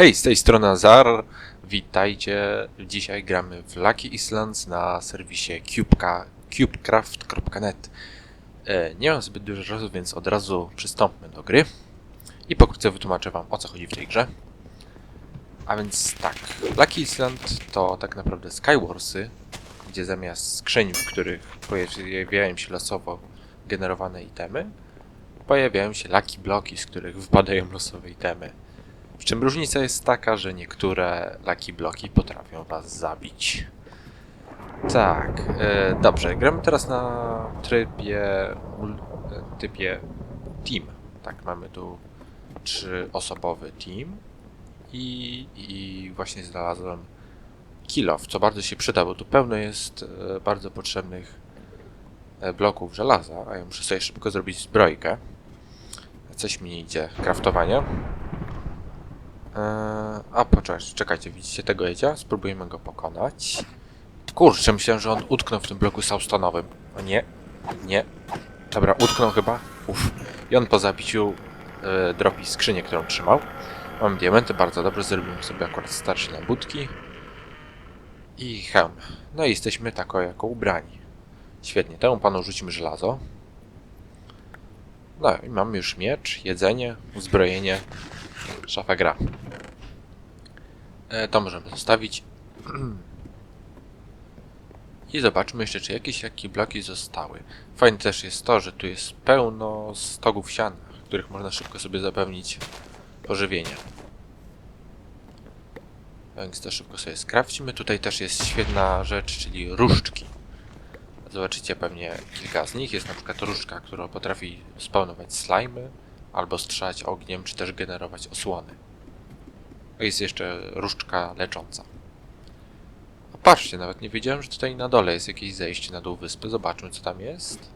Hej, z tej strony Azar. Witajcie. Dzisiaj gramy w Lucky Islands na serwisie cubeka, cubecraft.net. E, Nie mam zbyt dużo czasu, więc od razu przystąpmy do gry. I pokrótce wytłumaczę wam o co chodzi w tej grze. A więc tak, Lucky Island to tak naprawdę Skywarsy, gdzie zamiast skrzyń, w których pojawiają się losowo generowane itemy, pojawiają się Lucky Bloki, z których wypadają losowe itemy. Przy czym różnica jest taka, że niektóre Lucky Bloki potrafią was zabić. Tak, e, dobrze. Gramy teraz na trybie, e, typie team. Tak, mamy tu trzyosobowy team i, i właśnie znalazłem kill off, co bardzo się przyda, bo tu pełno jest e, bardzo potrzebnych e, bloków żelaza, a ja muszę sobie szybko zrobić zbrojkę. Coś mi nie idzie, kraftowanie. Eee, a poczekaj, czekajcie, widzicie tego jedzie? Spróbujemy go pokonać. Kurczę, myślałem, że on utknął w tym bloku soustonowym. O nie, nie. Dobra, utknął chyba. Uff. I on po zabiciu e, dropi skrzynię, którą trzymał. Mam diamenty, bardzo dobrze. Zrobimy sobie akurat starsze nabudki. I hełm. No i jesteśmy tako jako ubrani. Świetnie, temu panu rzucimy żelazo. No i mamy już miecz, jedzenie, uzbrojenie. Szafa gra. E, to możemy zostawić. I zobaczmy jeszcze, czy jakieś jakie bloki zostały. Fajne też jest to, że tu jest pełno stogów siana, w których można szybko sobie zapewnić pożywienie. Więc to szybko sobie skrawcimy. Tutaj też jest świetna rzecz, czyli różdżki. Zobaczycie pewnie kilka z nich. Jest na przykład różdżka, która potrafi spawnować slimy, albo strzelać ogniem, czy też generować osłony. Jest jeszcze różdżka lecząca. A patrzcie, nawet nie wiedziałem, że tutaj na dole jest jakieś zejście na dół wyspy. Zobaczmy, co tam jest.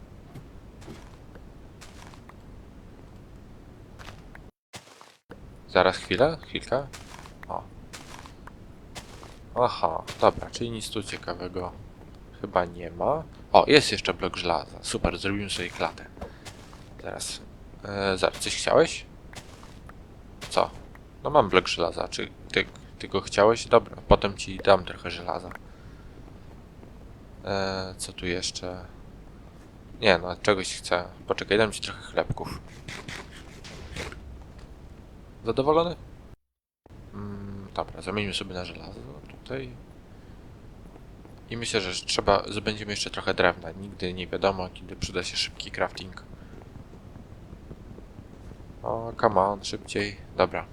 Zaraz chwilę, chwilkę. O. Aha, dobra, czyli nic tu ciekawego chyba nie ma. O, jest jeszcze blok żelaza. Super, zrobimy sobie klatę. Zaraz. E, zaraz, coś chciałeś? Co? No mam blok żelaza. Czy ty, ty go chciałeś? Dobra, potem ci dam trochę żelaza. E, co tu jeszcze? Nie no, czegoś chcę. Poczekaj, dam ci trochę chlebków. Zadowolony? Mm, dobra, zamienimy sobie na żelazo tutaj. I myślę, że trzeba, że będziemy jeszcze trochę drewna. Nigdy nie wiadomo, kiedy przyda się szybki crafting. O, come on, szybciej. Dobra.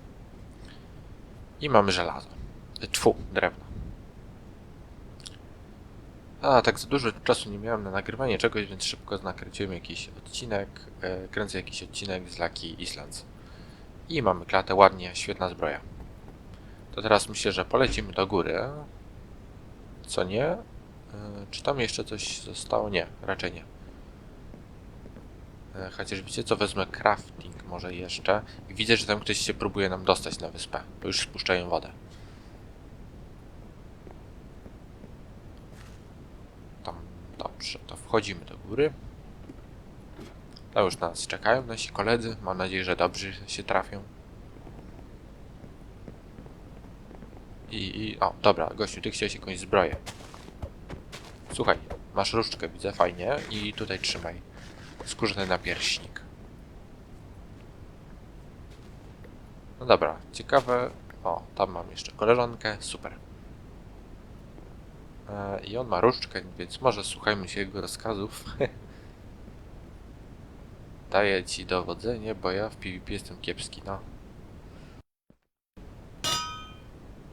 I mamy żelazo. Tfu, drewno. A, tak za dużo czasu nie miałem na nagrywanie czegoś, więc szybko nakręciłem jakiś odcinek. E, kręcę jakiś odcinek z Lucky Islands. I mamy klatę, ładnie, świetna zbroja. To teraz myślę, że polecimy do góry. Co nie? E, Czy tam jeszcze coś zostało? Nie, raczej nie. E, Chociaż wiecie co, wezmę crafting może jeszcze. I widzę, że tam ktoś się próbuje nam dostać na wyspę, bo już spuszczają wodę. Tam, dobrze, to wchodzimy do góry. Tam już na nas czekają nasi koledzy. Mam nadzieję, że dobrzy się trafią. I, i o, dobra, gościu, ty chciałeś jakąś zbroję. Słuchaj, masz różdżkę, widzę, fajnie. I tutaj trzymaj skórzany napierśnik. No dobra, ciekawe. O, tam mam jeszcze koleżankę, super. E, I on ma różdżkę, więc może słuchajmy się jego rozkazów. Daję ci dowodzenie, bo ja w PvP jestem kiepski, no.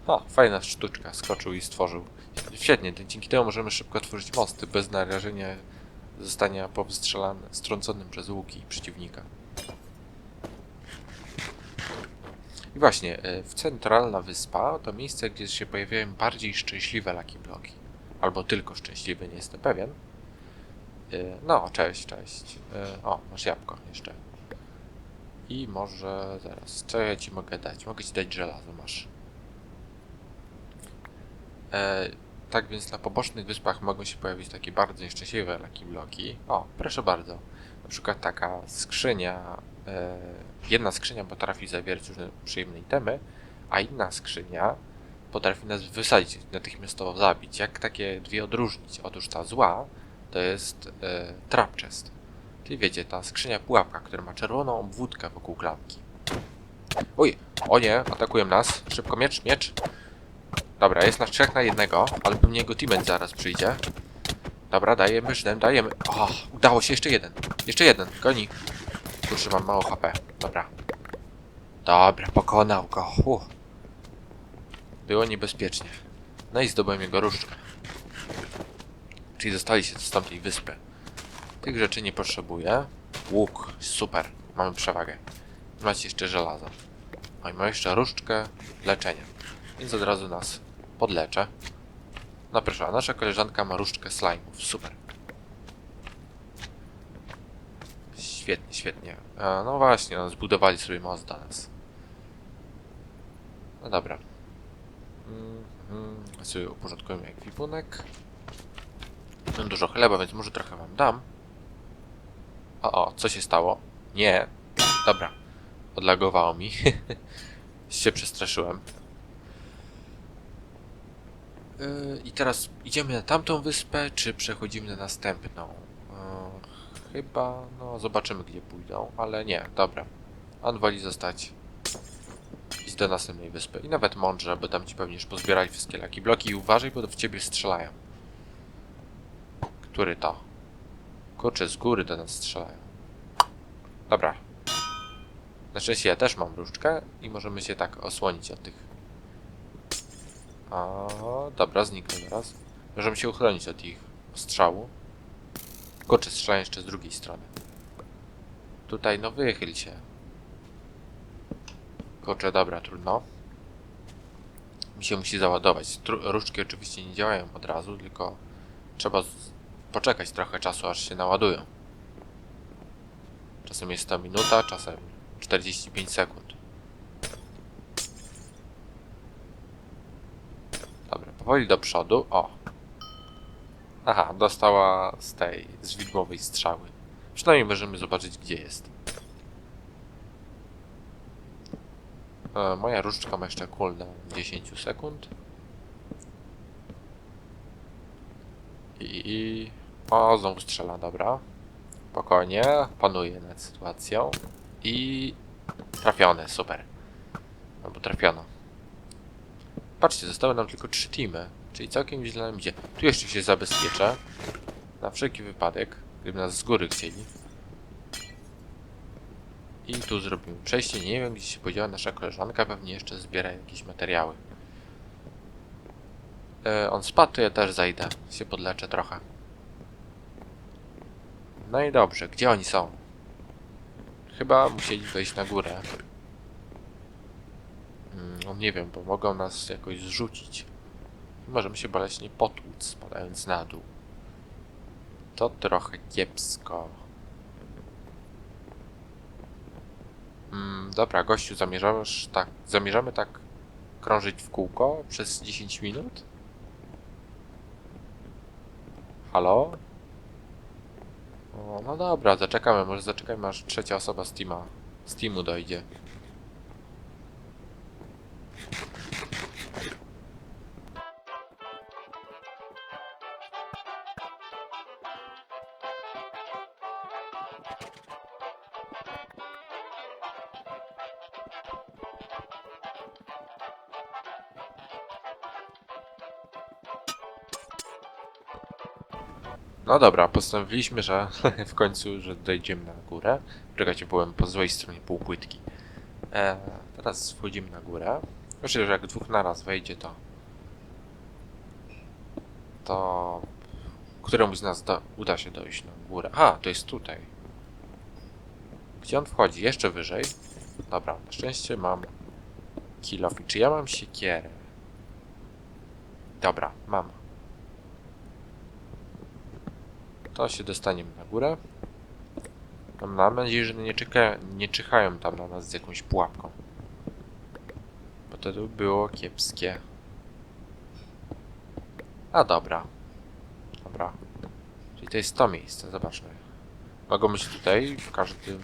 O, fajna sztuczka, skoczył i stworzył. Świetnie, dzięki temu możemy szybko tworzyć mosty, bez narażenia zostania powstrzelanym, strąconym przez łuki przeciwnika. I właśnie, e, w centralna wyspa to miejsce, gdzie się pojawiają bardziej szczęśliwe Lucky Bloki. Albo tylko szczęśliwe, nie jestem pewien. E, No, cześć, cześć. E, O, masz jabłko jeszcze. I może zaraz, co ja ci mogę dać? Mogę ci dać żelazo, masz. Tak więc na pobocznych wyspach mogą się pojawić takie bardzo nieszczęśliwe Lucky Bloki. O, proszę bardzo. Na przykład taka skrzynia. E, jedna skrzynia potrafi zawierać różne przyjemne itemy, a inna skrzynia potrafi nas wysadzić, natychmiastowo zabić. Jak takie dwie odróżnić? Otóż ta zła to jest e, trap chest. Czyli wiecie, ta skrzynia pułapka, która ma czerwoną obwódkę wokół klamki. Oj, o nie, atakują nas. Szybko miecz, miecz. Dobra, jest nas trzech na jednego, ale pewnie jego teammate zaraz przyjdzie. Dobra, dajemy żdem, dajemy. O, udało się, jeszcze jeden. Jeszcze jeden, goni. Kurczę, mam mało HP. Dobra. Dobra, pokonał go. Uff. Było niebezpiecznie. No i zdobyłem jego różdżkę. Czyli dostali się z tamtej wyspy. Tych rzeczy nie potrzebuję. Łuk, super. Mamy przewagę. Macie jeszcze żelazo. No i mam jeszcze różdżkę leczenia. Więc od razu nas podleczę. No proszę, a nasza koleżanka ma różdżkę slime'ów. Super. Świetnie, świetnie. E, no właśnie, no, zbudowali sobie most dla nas. No dobra. Mm, mm, sobie uporządkujemy ekwipunek. Mam dużo chleba, więc może trochę wam dam. O, o, co się stało? Nie. Dobra. Odlagowało mi. się przestraszyłem. Yy, I teraz idziemy na tamtą wyspę, czy przechodzimy na następną? Yy, chyba, no zobaczymy gdzie pójdą, ale nie, dobra. On woli zostać iść do następnej wyspy. I nawet mądrze, bo tam ci pewnie już pozbierali wszystkie laki bloki i uważaj, bo w ciebie strzelają. Który to? Kurczę, z góry do nas strzelają. Dobra. Na szczęście ja też mam różdżkę i możemy się tak osłonić od tych. O, dobra, zniknął teraz. Możemy się uchronić od ich strzału. Kurczę, strzelają jeszcze z drugiej strony. Tutaj, no wychyl się. Kurczę, dobra, trudno. Mi się musi załadować. Tru- różdżki oczywiście nie działają od razu, tylko trzeba poczekać trochę czasu, aż się naładują. Czasem jest to minuta, czasem 45 sekund. Dobra, powoli do przodu. O! Aha, dostała z tej, z widmowej strzały. Przynajmniej możemy zobaczyć, gdzie jest. E, moja różdżka ma jeszcze cooldown 10 sekund. I. O, znowu strzela, dobra. Spokojnie, panuję nad sytuacją. I... Trafione, super. Albo trafiono. Patrzcie, zostały nam tylko trzy teamy. Czyli całkiem źle nam idzie. Tu jeszcze się zabezpieczę. Na wszelki wypadek, gdyby nas z góry chcieli. I tu zrobimy przejście. Nie wiem, gdzie się podziała nasza koleżanka. Pewnie jeszcze zbiera jakieś materiały. E, on spadł, to ja też zajdę. Się podleczę trochę. No i dobrze, gdzie oni są? Chyba musieli wejść na górę. No nie wiem, bo mogą nas jakoś zrzucić. Możemy się boleśnie potłuc, spadając na dół. To trochę kiepsko. Mm, dobra, gościu, zamierzasz tak, zamierzamy tak krążyć w kółko przez 10 minut? Halo? O, no dobra, zaczekamy, może zaczekajmy aż trzecia osoba z Steama, z Teamu dojdzie. Dobra, postanowiliśmy, że w końcu, że dojdziemy na górę. Czekajcie, byłem po złej stronie półpłytki. E, teraz wchodzimy na górę. Myślę, że jak dwóch naraz wejdzie, to... To... Któremuś z nas do, uda się dojść na górę. A, to jest tutaj. Gdzie on wchodzi? Jeszcze wyżej. Dobra, na szczęście mam kill off. Czy ja mam siekierę? Dobra, mam. To się dostaniemy na górę. Mam nadzieję, że nie, czeka, nie czyhają tam na nas z jakąś pułapką. Bo to by było kiepskie. A dobra. Dobra. Czyli to jest to miejsce, zobaczmy. Mogą być tutaj, w każdym...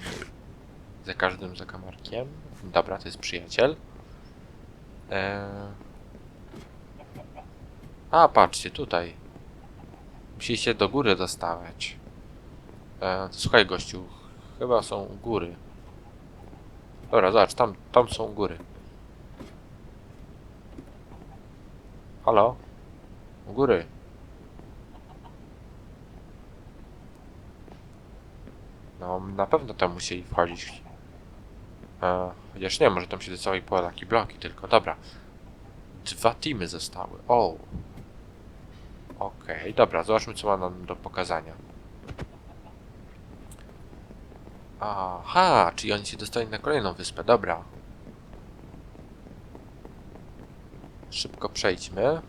Za każdym zakamarkiem. Dobra, to jest przyjaciel. Eee... A, patrzcie, tutaj. Musi się do góry dostawać. Eee, słuchaj, gościu. Chyba są góry. Dobra, zobacz, tam, tam są góry. Halo? Góry. No, na pewno tam musieli wchodzić. E, chociaż nie, może tam się do całej polaki bloki tylko. Dobra. Dwa teamy zostały. O. Okej, dobra, zobaczmy co ma nam do pokazania. Aha, czyli oni się dostali na kolejną wyspę, dobra. Szybko przejdźmy.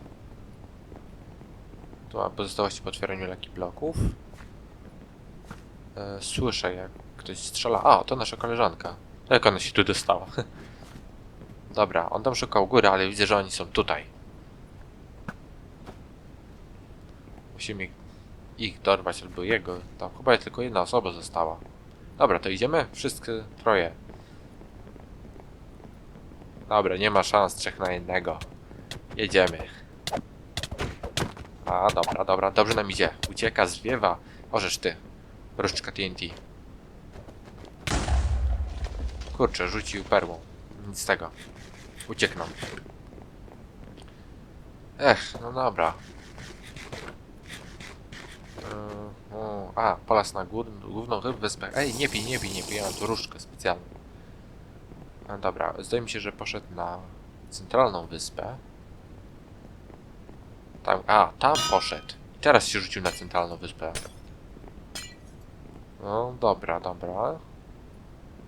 Tu ma pozostałości po otwieraniu laki bloków. E, słyszę jak ktoś strzela. A, to nasza koleżanka. Jak ona się tu dostała? Dobra, on tam szukał góry, ale widzę, że oni są tutaj. Musimy ich dorwać, albo jego. Tam chyba tylko jedna osoba została. Dobra, to idziemy? Wszystkie troje. Dobra, nie ma szans trzech na jednego. Jedziemy. A, dobra, dobra, dobrze nam idzie. Ucieka, zwiewa. Orzesz ty. Różdżka TNT. Kurczę, rzucił perłą. Nic z tego. Uciekną. Ech, no dobra. A, polas na główną wyspę. Ej, nie pij, nie pij, nie pij, ja mam tu różdżkę specjalną. No dobra, zdaje mi się, że poszedł na centralną wyspę. Tam, a, tam poszedł. I teraz się rzucił na centralną wyspę. No, dobra, dobra.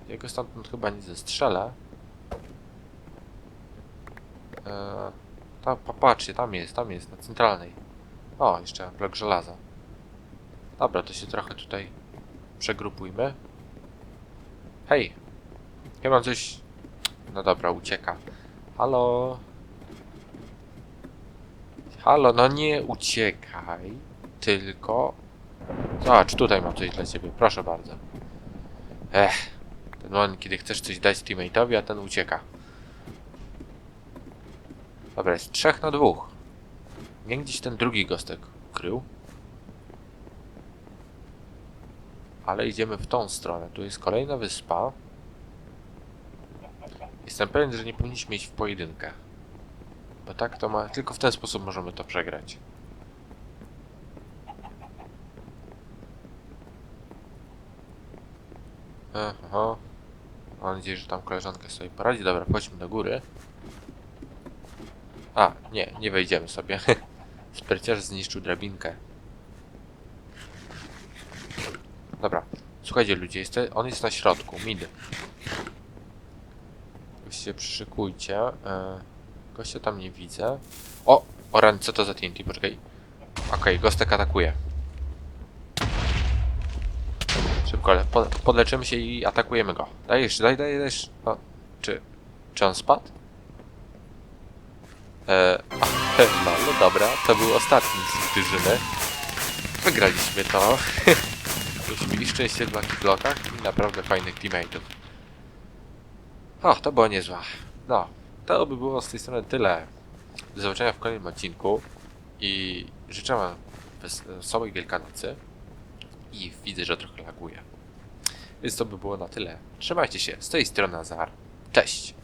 Jego stamtąd chyba nie zestrzelę. Eee, tam, popatrzcie, tam jest, tam jest, na centralnej. O, jeszcze blok żelaza. Dobra, to się trochę tutaj przegrupujmy. Hej! Ja mam coś... No dobra, ucieka. Halo? Halo, no nie uciekaj. Tylko... Zobacz, tutaj mam coś dla ciebie, proszę bardzo. Ech, ten moment, kiedy chcesz coś dać teammate'owi, a ten ucieka. Dobra, jest trzech na dwóch. Nie gdzieś ten drugi gostek krył. Ale idziemy w tą stronę. Tu jest kolejna wyspa. Jestem pewien, że nie powinniśmy iść w pojedynkę. Bo tak to ma... Tylko w ten sposób możemy to przegrać. Aha. Mam nadzieję, że tam koleżanka sobie poradzi. Dobra, chodźmy do góry. A, nie, nie wejdziemy sobie. Spryciarz zniszczył drabinkę. Dobra, słuchajcie ludzie, jest, on jest na środku, mid. Wy się przyszykujcie. E, gościa tam nie widzę. O! Oran, co to za TNT? Poczekaj. Okej, Gostek atakuje. Szybko, ale po, podleczymy się i atakujemy go. Dajesz, daj, daj, dajesz. O, czy, czy on spadł? E, no, no dobra, to był ostatni z drużyny. Wygraliśmy to. Myśmy mieli szczęście w Lucky Blockach i naprawdę fajnych teammateów. O, to było niezłe. No, to by było z tej strony tyle. Do zobaczenia w kolejnym odcinku i życzę wam wesołej Wielkanocy i widzę, że trochę laguje. Więc to by było na tyle. Trzymajcie się, z tej strony Azar. Cześć!